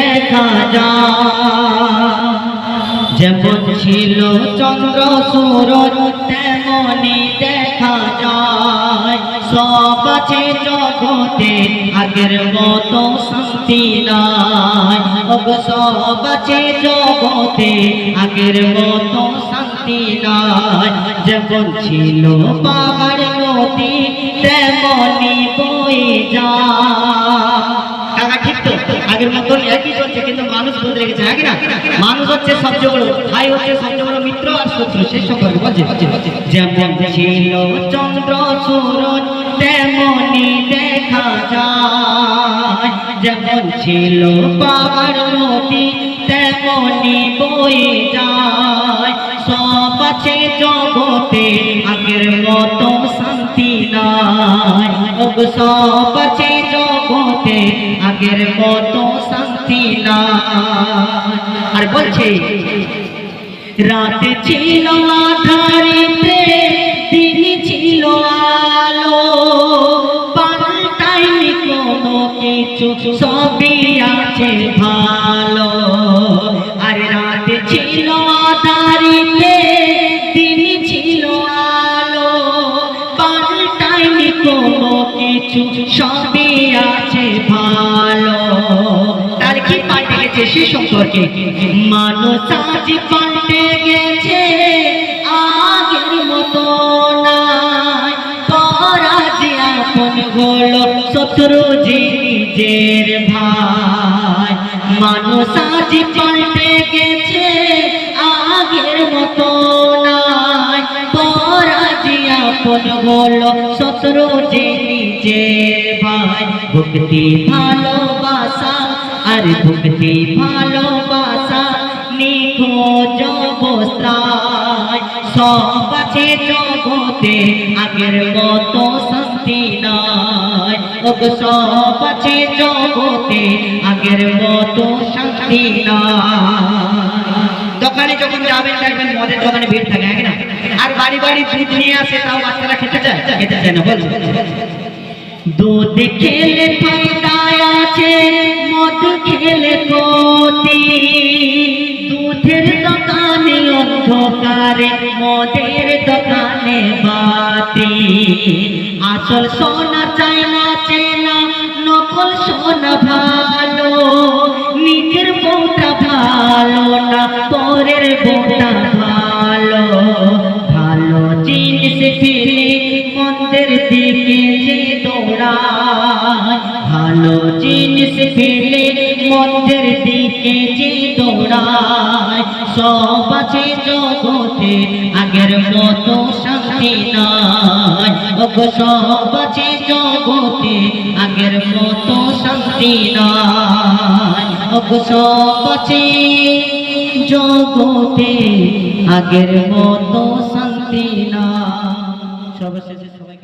দেখা ছিল চন্দ্র সুরত তেমনি দেখা যায়। সব আছে জগতে, আগের মতো শান্তি নাই। সব আছে জগতে, আগের মতো শান্তি নাই। যেমন ছিল পাহাড় একই চলছে, কিন্তু মানুষ বদলে গেছে হ্যাঁ কি না? মানুষ হচ্ছে সবচেয়ে বড়, ভাই হচ্ছে সবচেয়ে বড় মিত্র আর শত্রু শেষ সম্পর্ক বলছে। যেমন ছিল চন্দ্র, সূরজ, তেমনি দেখা যায়। যেমন ছিল পাহাড়, নদী, তেমনি বয়ে যায়। সব আছে জগতে, আগের মতো শান্তি নাই। সব আছে জগতে, আগের মতো শান্তি আর বলছে, রাতে ছিল আধারিতে দিন ছিল আলো। পাল্টাইনি কোনো কিছু, সবই আছে ভালো। আর রাতে ছিল আধারিতে দিন ছিল আলো। পাল্টাইনি কোনো কিছু, সবই আছে ভালো। সে সম্পর্কে। মানুষ আজ পাল্টে গেছে, আগের মতো শত্রু যে নিজের ভাই। মানুষ আজ পাল্টে গেছে, আগের মতো আপন হলো, শত্রু যে নিজের ভাই। ভক্তি ভালোবাসা আর ভক্তি ভালোবাসা নিখোঁজ অবস্থায় সব আছে জগতে, আগের মতো শান্তি নাই। সব আছে জগতে, আগের মতো শান্তি নাই। দোকানে যখন যাবেন, দেখবেন মদের দোকানে ভিড় থাকে হ্যাঁ না? আর বাড়ি বাড়ি দুধ নিয়ে আসে, তাও বাচ্চারা খেতে চায় খেতে চায় না, বল। দোকানে, অন্ধকারে, মদের দোকানে বাতি। আসল সোনা চাই না চেনা, নকল সোনা ভালো। নিজের বউটা ভালো না, পরের বউটা ভালো। ভালো জিনিস ফিরে মন্দের দিকে যে দৌড়ায়। ভালো জিনিস ফেলে মন্দের যে দৌড়ায়, সব আছে জগতে, আগের মতো শান্তি নাই। ওগো, সব আছে জগতে, আগের মতো শান্তি নাই। ওগো, সব আছে জগতে, আগের মতো শান্তি নাই। সর্বশেষে সবাই